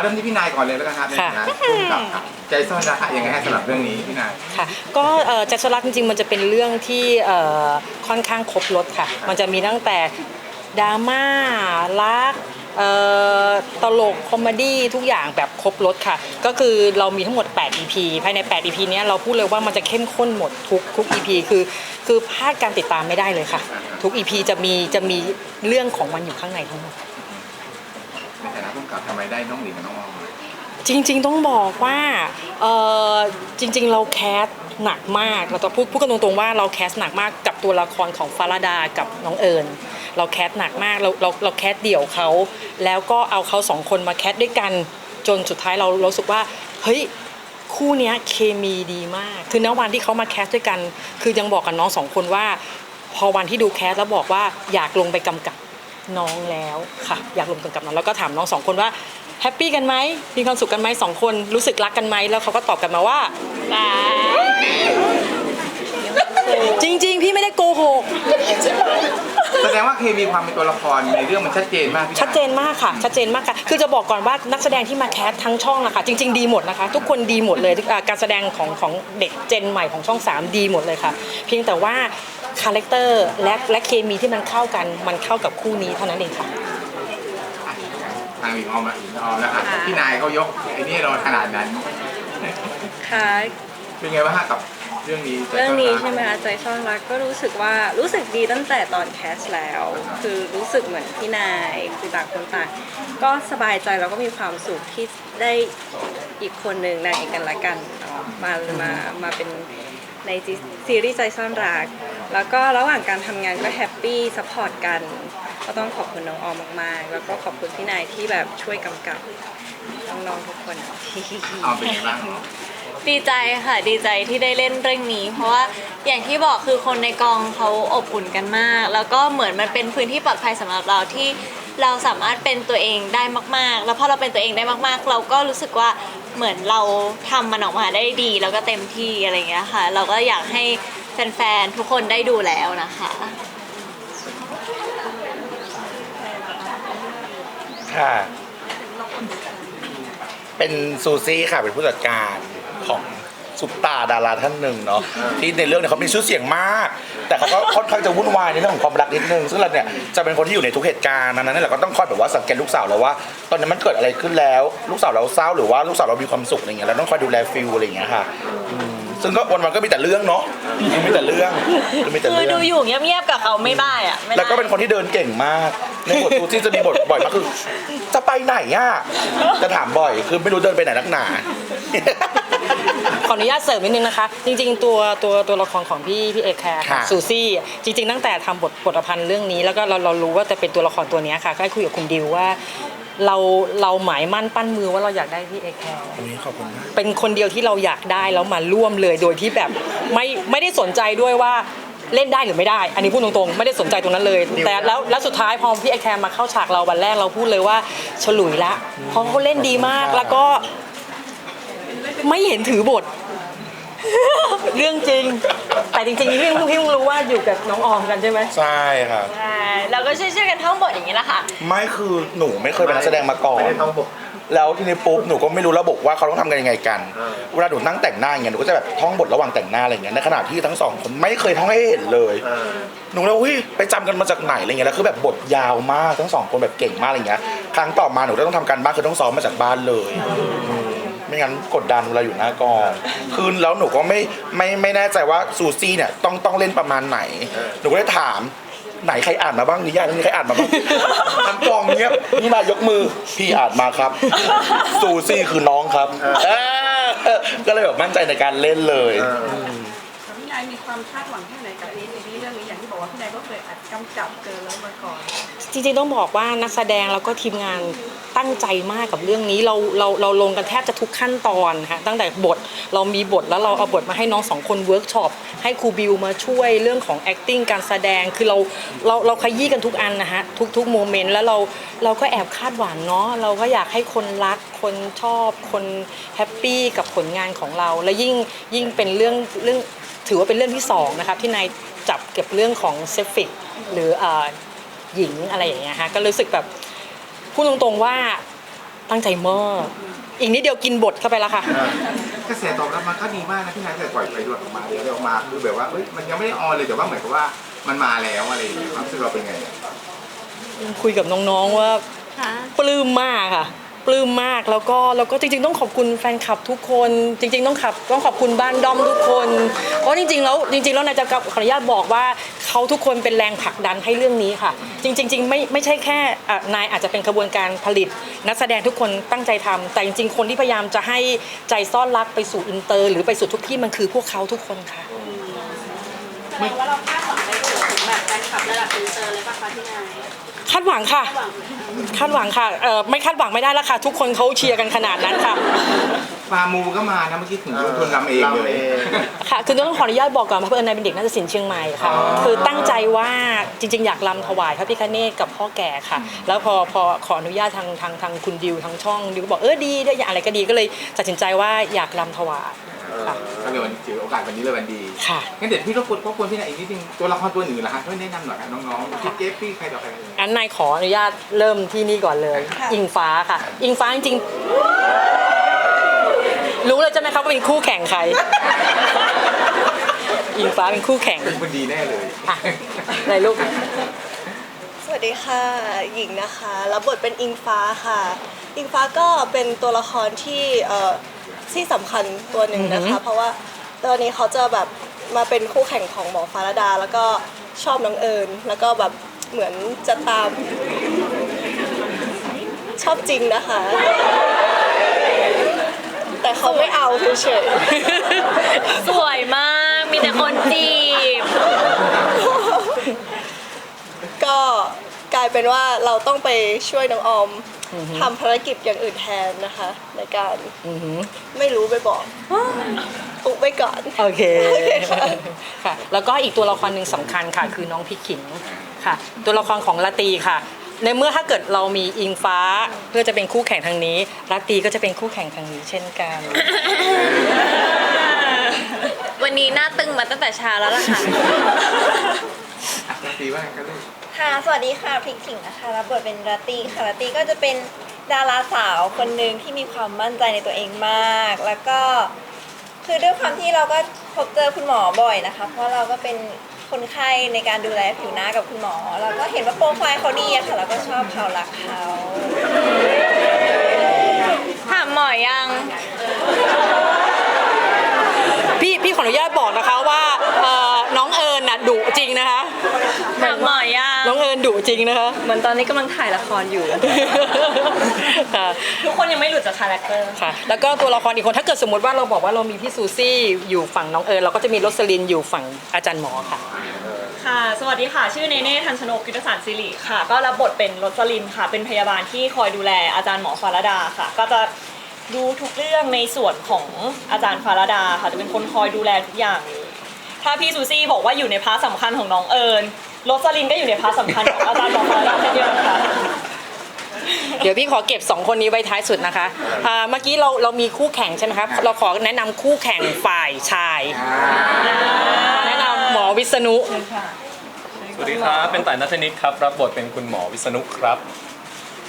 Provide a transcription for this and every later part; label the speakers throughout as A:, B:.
A: เริ่มที่พี่นายก่อนเลยแล้วกันครับใน
B: ค่ะ
A: ฐานะผู้กำกับครับใจซ่อนรักยังไงให้สำหรับเรื่องนี้พี่นาย
B: ค่ะก็เอ่อจักรสลักจริงๆ มันจะเป็นเรื่องที่เอ่อค่อนข้างครบรถค่ะ มันจะมีตั้งแต่ดราม่ารักเอ่อตลกคอมเมดี้ทุกอย่างแบบครบรถค่ะ ก็คือเรามีทั้งหมด 8 EP ภายใน 8 EP เนี้ยเราพูดเลยว่ามันจะเข้มข้นหมดทุกทุก EP คือคือพลาดการติดตามไม่ได้เลยค่ะ ทุก EP จะมีจะมีเรื่องของมันอยู่ข้างในทั้งหมด
A: ในฐานะผู้ กับทำไมได้น้องหลินกับน้องออม
B: จริง ๆ ต้องบอกว่าเออจริง ๆ เราแคสหนักมากเราต้องพูดพูดกันตรงๆว่าเราแคสหนักมากกับตัวละครของฟาราดากับน้องเอิญเราแคสหนักมากเราเราเราแคสเดี่ยวเขาแล้วก็เอาเขาสองคนมาแคสด้วยกันจนสุดท้ายเราเรารู้สึกว่าเฮ้ยคู่เนี้ยเคมีดีมาก คือณวันที่เขามาแคสด้วยกัน คือยังบอกกับน้องสองคนว่า พอวันที่ดูแคสแล้วบอกว่าอยากลงไปกำกับ น้องแล้วค่ะ อยากลงกับน้องแล้วก็ถามน้องสองคนว่าแฮปปี้กันไหมมีความสุขกันไหมสองคนรู้สึกรักกันไหมแล้วเขาก็ตอบกลันมาว่าจริง ๆ พี่ไม่ได้โกหก
A: แสดงว่าเคมีความเป็นตัวละครในเรื่องมันชัดเจนมากพี่นาย
B: ชัดเจนมากค่ะ ชัดเจนมากค่ะ คือจะบอกก่อนว่านักแสดงที่มาแคสทั้งช่องนะคะจริง ๆ ดีหมดนะคะ ทุกคนดีหมดเลยอ่าการแสดงของของเด็กเจนใหม่ของช่อง 3 ดีหมดเลยค่ะ เพียงแต่ว่า คาแรคเตอร์และและเคมีที่มันเข้ากันมันเข้ากับคู่นี้เท่านั้นเองค่ะ
A: ทางหลินออมอะหลินออมแล้วอะ พี่นายเขายกไอ้นี่เราขนาดนั้น
C: ค่ะ
A: เป็นไงบ้างฮะกับเรื่องนี้ใจซ่
C: เรื่อง
A: น
C: นี้
A: ก
C: ใช่ไหมคะใจซ่อนรักก็รู้สึกว่ารู้สึกดีตั้งแต่ตอนแคสแล้ว คือรู้สึกเหมือนพี่นายคือต่างคนต่างก็สบายใจแล้วก็มีความสุขที่ได้อีกคนหนึ่งนางเอกกันละกันเนาะมามามาเป็นในซีรีส์ใจซ่อนรัก แล้วก็ระหว่างการทำงานก็แฮปปี้ซัพพอร์ตกัน ก็ต้องขอบคุณน้องออมมากๆ แล้วก็ขอบคุณพี่นายที่แบบช่วยกำกับน้องๆทุกคน
A: เอาเป็นไงบ้าง
D: ดีใจค่ะดีใจที่ได้เล่นเรื่องนี้ เพราะว่าอย่างที่บอกคือคนในกองเขาอบอุ่นกันมาก แล้วก็เหมือนมันเป็นพื้นที่ปลอดภัยสำหรับเราที่เราสามารถเป็นตัวเองได้มาก ๆ แล้วพอเราเป็นตัวเองได้มากๆ เราก็รู้สึกว่าเหมือนเราทำมันออกมาได้ดี แล้วก็เต็มที่อะไรอย่างเงี้ยค่ะ เราก็อยากให้ แฟนๆ ทุกคนได้ดูแล้วนะคะ
E: ค่ะ เป็นซูซี่ค่ะ เป็นผู้จัดการของซุปตาดาราท่านหนึ่งเนาะที่ในเรื่องเนี่ยเขามีชื่อเสียงมาก แต่เขาก็ค่อนข้างจะวุ่นวายในเรื่องของความรักนิดนึง ซึ่งเราเนี่ยจะเป็นคนที่อยู่ในทุกเหตุการณ์นั้นนั่นแหละก็ต้องคอยแบบว่าสังเกตลูกสาวเราว่า ตอนนี้มันเกิดอะไรขึ้นแล้ว ลูกสาวเราเศร้าหรือว่าลูกสาวเรามีความสุขอะไรเงี้ยเราต้องคอยดูแลฟิลอะไรอย่างเงี้ยค่ะอืม ซึ่งก็วันวันๆก็มีแต่เรื่องเนาะมีแต่เรื่องคือมีแต่
D: คือ
E: เรื่
D: ดู
E: อง
D: อยู่เงียบๆกับเขาไม่ได้อะไม่ได้
E: แล้วก็เป็นคนที่เดินเก่งมากในบททูที่จะมีบทบ่อยมากคือ จะไปไหนอะจะถามบ่อยคือไม่รู้เดินไปไหนนักหนา
B: ขออนุญาตเสริมนิดนึงนะคะ จริง ๆ ตัวตัวตัวละครของพี่พี่เอกแคร์
E: ค่ะ
B: ซูซี่จริง ๆ ตั้งแต่ทำบทบทประพันธ์เรื่องนี้แล้วก็เราเรารู้ว่าจะเป็นตัวละครตัวเนี้ยค่ะก็ได้คุยกับคุณดิวว่า เราเราหมายมั่นปั้นมือว่าเราอยากได้พี่เอกแคร์
E: วันนี้ขอบคุณมาก
B: เป็นคนเดียวที่เราอยากได้แล้วมาร่วมเลยโดยที่แบบไม่ไม่ได้สนใจด้วยว่าเล่นได้หรือไม่ได้ อันนี้พูดตรงๆ ไม่ได้สนใจตรงนั้นเลย แต่แล้วแล้วสุดท้ายพอพี่ไอแคร์มาเข้าฉากเราวันแรกเราพูดเลยว่าฉลุยละเพราะเขาเล่นดีมากแล้วก็ ไม่เห็นถือบท เรื่องจริง แต่จริงๆพี่เพิ่งพี่เพิ่งรู้ว่าอยู่กับน้องออมกันใช่ไหม
E: ใช่ครับ
D: ใช่เราก็ช่วยๆกันท่องบทอย่างนี้แหละค่ะ
E: ไม่คือหนูไม่เคยเป็นนักแสดงมาก่อน
A: ไม่ได้ท้องบก
E: แล้วทีนี้ปุ๊บหนูก็ไม่รู้ระบบว่าเขาต้องทำกันยังไงกัน
A: เออ
E: เวลาหนูนั่งแต่งหน้าอย่างเงี้ยหนูก็จะแบบท่องบทระหว่างแต่งหน้าอะไรอย่างเงี้ยในขณะที่ทั้งสองคนไม่เคยท่องให้เห็นเลย
A: เออ
E: หนูเลยอุ้ยไปจำกันมาจากไหนอะไรเงี้ยแล้วคือแบบบทยาวมากทั้งสองคนแบบเก่งมากอะไรเงี้ยครั้งต่อมาหนูก็ต้องทำการบ้านคือต้องซ้อมมาจากบ้านเลยอืม ไม่งั้นกดดันเวลาอยู่หน้ากองคือแล้วหนูก็ไม่ไม่ไม่แน่ใจว่าซูซี่เนี่ยต้องต้องเล่นประมาณไหน หนูก็เลยถามไหนใครอ่านมาบ้างนิยายเรื่องนี้ใครอ่านมาบ้างทั้งกองเนี้ยนี่มายกมือพี่อ่านมาครับ ซูซี่คือน้องครับเออก็เลยแบบมั่นใจในการเล่นเลย
A: เออ
F: พี่นายมีความคาดหวังแค่ เคยอัดกำกับเจอแล้วมาก่อน
B: จริงๆต้องบอกว่านักแสดงแล้วก็ทีมงานตั้งใจมากกับเรื่องนี้เราเราเราลงกันแทบจะทุกขั้นตอนค่ะตั้งแต่บทเรามีบทแล้วเราเอาบทมาให้น้องสองคนเวิร์กช็อปให้ครูบิวมาช่วยเรื่องของ acting การแสดงคือเราเราเราขยี้กันทุกอันนะฮะทุกทุกโมเมนต์แล้วเราเราก็แอบคาดหวังเนาะเราก็อยากให้คนรักคนชอบคนแฮปปี้กับผลงานของเรา และยิ่งยิ่งเป็นเรื่องเรื่อง ถือว่าเป็นเรื่องที่สองนะครับที่นายจับเก็บเรื่องของเซฟิกหรืออ่าหญิงอะไรอย่างเงี้ยฮะก็รู้สึกแบบพูดตรงๆว่าตั้งใจมากอีกนิดเดียวกินบทเข้าไปแล้วค่ะ
A: กระแสตอบรับมันก็ดีมากนะพี่นายแต่ปล่อยไปด้วยออกมาเดี๋ยวออกมาคือแบบว่าเอ้ยมันยังไม่ได้ออนเลยแต่ว่าเหมือนกับว่ามันมาแล้วอะไรอย่างเงี้ยความรู้สึกเราเป็นไง
B: คุยกับน้องๆว่า
D: ค่ะ
B: ปลื้มมากค่ะ ปลื้มมากแล้วก็แล้วก็จริง ๆ ต้องขอบคุณแฟนคลับทุกคน จริง ๆ ต้องขับต้องขอบคุณบ้านดอมทุกคน เพราะจริงๆแล้วจริง ๆ แล้วนายจะขออนุญาตบอกว่าเขาทุกคนเป็นแรงผลักดันให้เรื่องนี้ค่ะ จริง ๆ ไม่ไม่ใช่แค่อะนายอาจจะเป็นกระบวนการผลิต นักแสดงทุกคนตั้งใจทำแต่จริง ๆ คนที่พยายามจะให้ใจซ่อนรักไปสู่อินเตอร์ หรือไปสู่ทุกที่มันคือพวกเขาทุกคนค่ะ
F: แสดงว่าเราคาดหวังไปถึงแบบแฟนคลับระดับอินเตอร์เลยป่ะคะพี่นาย
B: คาดหวังค่ะ คาดหวังค่ะเอ่อไม่คาดหวังไม่ได้แล้วค่ะ ทุกคนเขาเชียร์กันขนาดนั้นค่ะ
A: ฟาร์มูก็มานะเมื่อกี้ถึงลงทุนรำเองเลย
B: ค่ะคือต้องขออนุญาตบอกก่อนเพราะเอิญนายเป็นเด็กนาฏศิลป์เชียงใหม่ค่ะคือตั้งใจว่าจริง ๆ อยากรำถวายพระพิฆเนศกับพ่อแก่ค่ะ แล้วพอพอขออนุญาตทางทางทางคุณดิวทางช่องดิวก็บอกเออดีได้อย่างอะไรก็ดีก็เลยตัดสินใจว่าอยากรำถวาย ค่ะ
A: ก็เลยวันถือโอกาสวันนี้เลยวันดี
B: ค่ะ
A: งั้นเดี๋ยวพี่รบกวนรบกวนพี่นายอีกนิดนึงตัวละครตัวอื่นล่ะฮะช่วยแนะนำหน่อยครับน้องๆพี่เจฟฟี่ใครต่อใคร
B: งั้นนายขออนุญาตเริ่มที่นี่ก่อนเลยอิงฟ้าค่ะ อิงฟ้าจริงๆรู้เลยใช่ไหมครับว่าเป็นคู่แข่งใคร อิงฟ้าเป็นคู่แข่ง
A: เป็นคนดีแน่เลย
B: อะไหนลูก
G: สวัสดีค่ะ หญิงนะคะ รับบทเป็นอิงฟ้าค่ะ อิงฟ้าก็เป็นตัวละครที่เอ่อ ที่สำคัญตัวหนึ่งนะ
B: อือฮึ
G: คะ เพราะว่าตอนนี้เขาจะแบบมาเป็นคู่แข่งของหมอฟาราดา แล้วก็ชอบน้องเอิญแล้วก็แบบเหมือนจะตาม ชอบจริงนะคะ แต่เขาไม่เอาเฉยๆ
D: สวยมาก มีแต่คนจีบ
G: ก็ก ลายเป็นว่าเราต้องไปช่วยน้องออมทำภารกิจอย่างอื่นแทนนะคะ ในการ
B: อือหือ
G: ไม่รู้ไปบอกอุบไว้ก่อน
B: โอเค
G: โอเคค่ะ
B: ค่ะแล้วก็อีกตัวละครหนึ่งสำคัญค่ะ คือน้องพี่ขิงค่ะ ตัวละครของลาตรีค่ะ ในเมื่อถ้าเกิดเรามีอิงฟ้าเพื่อจะเป็นคู่แข่งทางนี้ลาตรีก็จะเป็นคู่แข่งทางนี้เช่นกัน
D: วันนี้หน้าตึงมาตั้งแต่เช้าแล้วล่ะค่ะ
A: อะราตรีว่าไงก็ได้
H: ค่ะ สวัสดีค่ะพริกขิงนะคะ รับบทเป็นราตรีค่ะราตรีก็จะเป็นดาราสาวคนหนึ่งที่มีความมั่นใจในตัวเองมาก แล้วก็คือด้วยความที่เราก็พบเจอคุณหมอบ่อยนะคะ เพราะเราก็เป็นคนไข้ในการดูแลผิวหน้ากับคุณหมอ เราก็เห็นว่าโปรไฟล์เขาดีอะค่ะแล้วก็ชอบเขารักเขา
D: ถามหมอยัง
B: พี่พี่ขออนุญาตบอกนะคะว่าเอ่อน้องเอิญน่ะดุจริงนะคะ
D: ถามหมอยัง
B: น้องเอิญดุจริงนะคะ
C: เหมือนตอนนี้กำลังถ่ายละครอยู่
B: ค่ะ
D: ทุกคนยังไม่หลุดจากคาแรคเตอร์
B: ค่ะ แล้วก็ตัวละครอีกคนถ้าเกิดสมมติว่าเราบอกว่าเรามีพี่ซูซี่อยู่ฝั่งน้องเอิญเราก็จะมีโรสลินอยู่ฝั่งอาจารย์หมอค่ะ
I: ค่ะ สวัสดีค่ะ ชื่อเนเน่ทันชนกกิตศาสตร์ศิริค่ะ ก็รับบทเป็นรสลินค่ะ เป็นพยาบาลที่คอยดูแลอาจารย์หมอฟาราดาค่ะ ก็จะดูทุกเรื่องในส่วนของอาจารย์ฟาราดาค่ะ จะเป็นคนคอยดูแลทุกอย่างเลยถ้าพี่ซูซี่บอกว่าอยู่ในพาร์ทสำคัญของน้องเอิญ รสลินก็อยู่ในพาร์ทสำคัญของอาจารย์หมอฟาราดาเช่นเดียวกันค่ะ
B: เดี๋ยวพี่ขอเก็บ 2 คนนี้ไว้ท้ายสุดนะคะอ่าเมื่อกี้เราเรามีคู่แข่งใช่ไหมครับ เราขอแนะนำคู่แข่งฝ่ายชาย แนะนำหมอวิษณุ
J: สวัสดีครับ เป็นต่ายนัทนิตครับ รับบทเป็นคุณหมอวิษณุครับ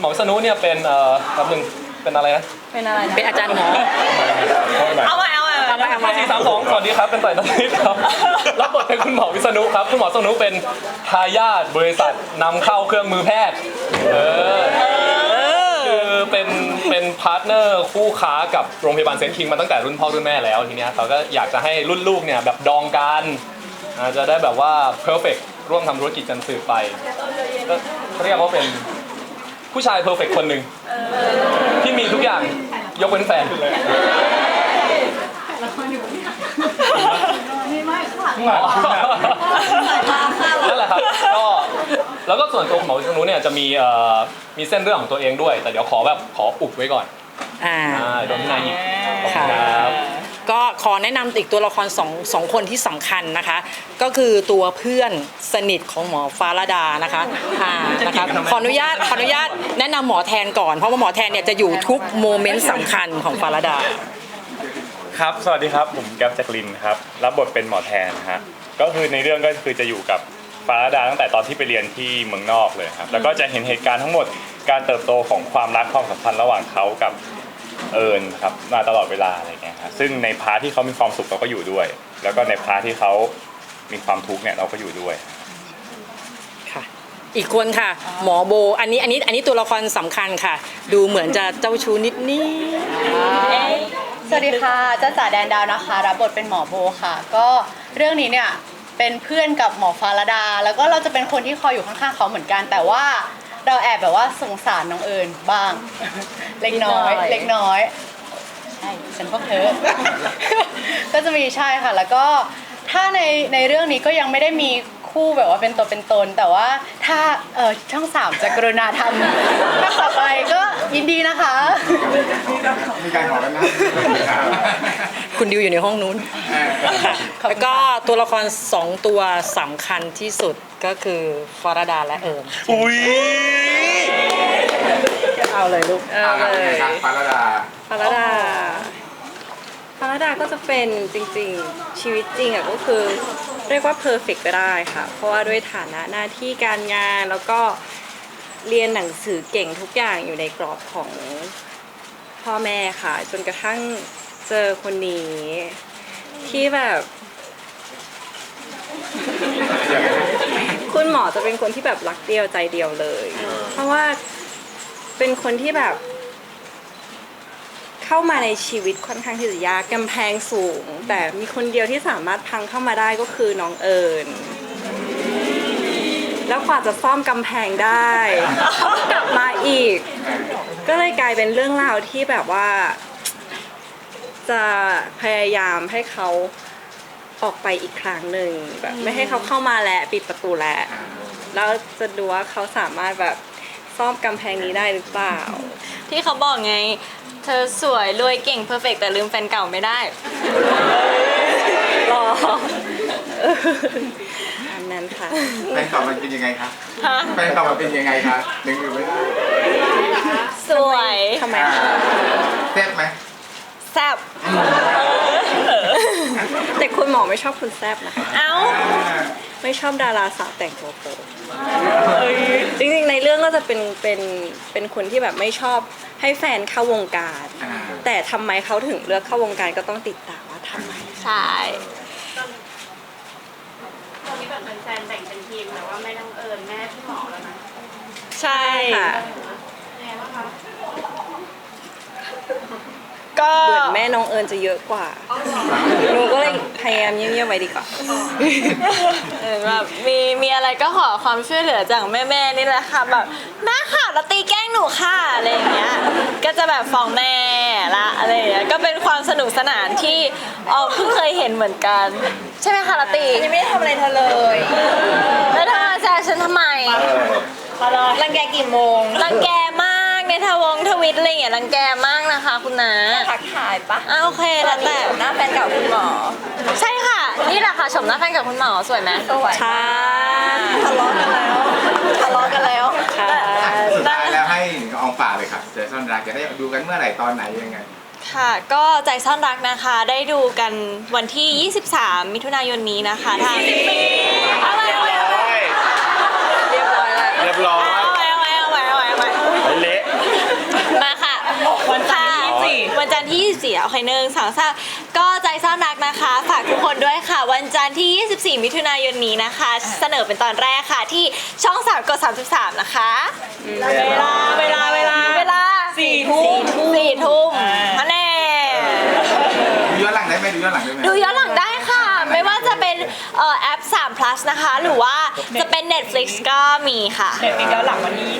J: หมอวิษณุเนี่ยเป็นเอ่อแป๊บนึงเป็นอะไรนะ
C: เป็นอะไรนะ
B: เป็นอาจารย์หมอ
I: เอาใหม่เอาใหม่
B: เอาใหม่เอาใหม่
J: สี่สามสองสวัสดีครับ เป็นต่ายนัทนิตครับ รับบทเป็นคุณหมอวิษณุครับ คุณหมอวิษณุเป็นทายาทบริษัทนำเข้าเครื่องมือแพทย์ เออ คือเป็นเป็นพาร์ทเนอร์คู่ค้ากับโรงพยาบาลเซนต์คิงมาตั้งแต่รุ่นพ่อรุ่นแม่แล้วทีเนี้ยเขาก็อยากจะให้รุ่นลูกเนี่ยแบบดองกันอ่าจะได้แบบว่าเพอร์เฟกร่วมทำธุรกิจกันสืบไปก็เขาเรียกว่าเป็นผู้ชายเพอร์เฟกคนหนึ่งที่มีทุกอย่างยกเว้นแฟน นั่นแหละครับก็แล้วก็ส่วนตัวของหมอวิษณุเนี่ยจะมีเอ่อมีเส้นเรื่องของตัวเองด้วย แต่เดี๋ยวขอแบบขออุบไว้ก่อน
B: อ่า
J: อ่าโดนพี่นายหยิบขอบ
B: ค่ะ
J: คุณครับ
B: ก็ขอแนะนำอีกตัวละครสองสองคนที่สำคัญนะคะ ก็คือตัวเพื่อนสนิทของหมอฟ้าระดานะคะอ่านะคะขออนุญาตขออนุญาตแนะนำหมอแทนก่อน เพราะว่าหมอแทนเนี่ยจะอยู่ทุกโมเมนต์สำคัญของฟ้าระดา
K: ครับ สวัสดีครับ ผมแก๊ปจักรินครับ รับบทเป็นหมอแทนฮะ ก็คือในเรื่องก็คือจะอยู่กับฟาราดาตั้งแต่ตอนที่ไปเรียนที่เมืองนอกเลยครับ แล้วก็จะเห็นเหตุการณ์ทั้งหมด การเติบโตของความรักความสัมพันธ์ระหว่างเขากับเอิญครับมาตลอดเวลาอะไรเงี้ยครับซึ่งในพาร์ทที่เขามีความสุขเราก็อยู่ด้วย แล้วก็ในพาร์ทที่เขามีความทุกข์เนี่ยเราก็อยู่ด้วย
B: ค่ะ อีกคนค่ะ หมอโบ อันนี้อันนี้อันนี้ตัวละครสำคัญค่ะ ดูเหมือนจะเจ้าชู้นิดนิด
L: สวัสดีค่ะจ้าจ๋าแดนดาวนะคะรับบทเป็นหมอโบค่ะ ก็เรื่องนี้เนี่ยเป็นเพื่อนกับหมอฟาราดา แล้วก็เราจะเป็นคนที่คอยอยู่ข้างๆเขาเหมือนกัน แต่ว่าเราแอบแบบว่าสงสารน้องเอิญบ้าง เล็กน้อย เล็กน้อยใช่ฉันก็เพ้อก็จะมีใช่ค่ะ แล้วก็ถ้าในในเรื่องนี้ก็ยังไม่ได้มี คู่แบบว่าเป็นตัวเป็นตน แต่ว่าถ้าเออช่องสามจะกรุณาทำถ้าต่อไปก็ยินดีนะคะ
A: มีการขอกันนะ
B: คุณดิวอยู่ในห้องนู้น แล้วก็ตัวละครสองตัวสำคัญที่สุดก็คือฟาราดาและเอิญ
E: อุ้ย
B: เอาเลยลูก
A: เอาเลยครับปาราดา
C: ฟาราดา ฟาราดาก็จะเป็นจริงๆชีวิตจริงอะก็คือเรียกว่าเพอร์เฟกไปได้ค่ะ เพราะว่าด้วยฐานะหน้าที่การงานแล้วก็เรียนหนังสือเก่งทุกอย่างอยู่ในกรอบของพ่อแม่ค่ะ จนกระทั่งเจอคนนี้ ที่แบบ คุณหมอจะเป็นคนที่แบบรักเดียวใจเดียวเลย เพราะว่าเป็นคนที่แบบ เข้ามาในชีวิตค่อนข้างที่จะยากกำแพงสูง แต่มีคนเดียวที่สามารถพังเข้ามาได้ก็คือน้องเอิญแล้วกว่าจะซ่อมกำแพงได้กลับมาอีก ก็เลยกลายเป็นเรื่องราวที่แบบว่า จะพยายามให้เขาออกไปอีกครั้งหนึ่งแบบไม่ให้เขาเข้ามาแล้วปิดประตูแล้วแล้วจะดูว่าเขาสามารถแบบ ซ่อมกำแพงนี้ได้หรือเปล่า
D: ที่เขาบอกไง เธอสวยรวยเก่งเพอร์เฟกแต่ลืมแฟนเก่าไม่ได้
C: รอตามนั้นค่ะ
A: แฟนเก่ามันเป็นยังไงคะ
D: ฮะ
A: แฟนเก่ามันเป็นยังไงคะยังอยู่ไม่ได้
D: สวย
C: ทำไม
A: แซ่บไหม
D: แซ่บ
C: แต่คุณหมอไม่ชอบคุณแซบนะคะ
D: เอ้า
C: ไม่ชอบดาราสาวแต่งตัวโป๊จริงๆในเรื่องก็จะเป็นเป็นเป็นคนที่แบบไม่ชอบให้แฟนเข้าวงการ
A: อ่า
C: แต่ทำไมเขาถึงเลือกเข้าวงการก็ต้องติดตามว่าทำไม
D: ใช่
F: ตอนนี้แบบแฟนๆแบ่งเป็นทีมแต่ว่าไม่ต้องเอิญแม่พี่หมอแล้วนะ
D: ใช่
C: ค่ะ
F: ยังไงบ้างคะ
D: ก็
C: เหมือนแม่น้องเอิญจะเยอะกว่าหนูก็เลยพยายามเงียบๆไว้ดีกว่า
D: เออแบบมีมีอะไรก็ขอความช่วยเหลือจากแม่แม่ๆนี่แหละค่ะแบบแม่ค่ะเราตีแกล้งหนูค่ะอะไรอย่างเงี้ยก็จะแบบฟ้องแม่ละอะไรอย่างเงี้ยก็เป็นความสนุกสนานที่เออเพิ่งเคยเห็นเหมือนกัน ใช่ไหมคะลาตี
H: ยังไม่ได้ทำอะไรเธอเลย
D: แล้วเธอมาแซวฉันทำไม
H: รังแกกี่โมง
D: รังแกมากใน ทวงทวิตอะไรอย่างเงี้ยรังแกมากนะคะ คุณนา
H: ทักทายปะ
D: อะโอเค
H: ตอ
D: แล้
H: น
D: ว
H: นี้
D: แต่
H: หน้าแฟนเก่าคุณหมอ
D: ใช่ค่ะ นี่แหละค่ะชมหน้าแฟนกับคุณหมอสวยไหม
H: สวย
C: ค่ะ
H: ทะเลาะกันแล้วทะเลาะกันแล้ว
C: ค่ะ
A: สุดท้ายแล้วให้อองฝากเลยครับเจสันรักจะได้ดูกันเมื่อไหร่ตอนไหนยังไง
D: ค่ะ ก็ใจซ่อนรักนะคะ ได้ดูกันวันที่ 23 มิถุนายนนี้นะคะทางอะไรเอาไว้เอาไว้
C: เรียบร้อยแล้ว
E: เรียบร้อย
D: เอาไว้เอาไว้เอาไว้เอาไว้เอาไว้
E: เละ
D: มาค่ะ วันจันทร์ที่24 วันจันทร์ที่24โอเคหนึ่งสองสามก็ใจซ่อนรักนะคะ ฝากทุกคนด้วยค่ะ วันจันทร์ที่ 24 มิถุนายนนี้นะคะ เสนอเป็นตอนแรกค่ะที่ช่อง 3กด33 นะคะ เวลาเวลาเวลาเวลา
I: สี่ทุ่ม
D: สี่ทุ่มมาแน่
A: ดูย้อนหลังได้ไหมดูย้อนหลังได้ไหม
D: ดูย้อนหลังได้ แอป3 plus นะคะ หรือว่าจะเป็น Netflix ก็มีค่ะ
I: เด็กมีย้อนหลังวันที่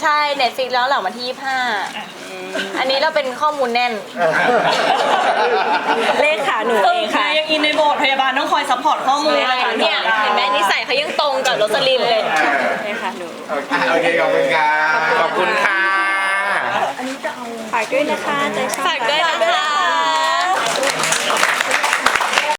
D: ใช่ Netflix แล้วหลังวันที่ 25 อันนี้เราเป็นข้อมูลแน่น
C: เลขขาหนู
I: 25
C: เองค่ะ
I: ยังอินในโบสถ์พยาบาลต้องคอยซัพพอร์ตข้อมูลอะไรอย่าง
D: เนี่
I: เงี้
D: ย
I: ย
D: เห็นไหมนิสัยเขายังตรงกับโรสลินเลย
A: เออ
C: เลขขาหนู
A: โอเคโอเคขอบคุณครับ
E: ขอบคุณค่ะ
C: ฝากด้วยนะคะใจซ่อน
D: ฝากด้วยนะคะ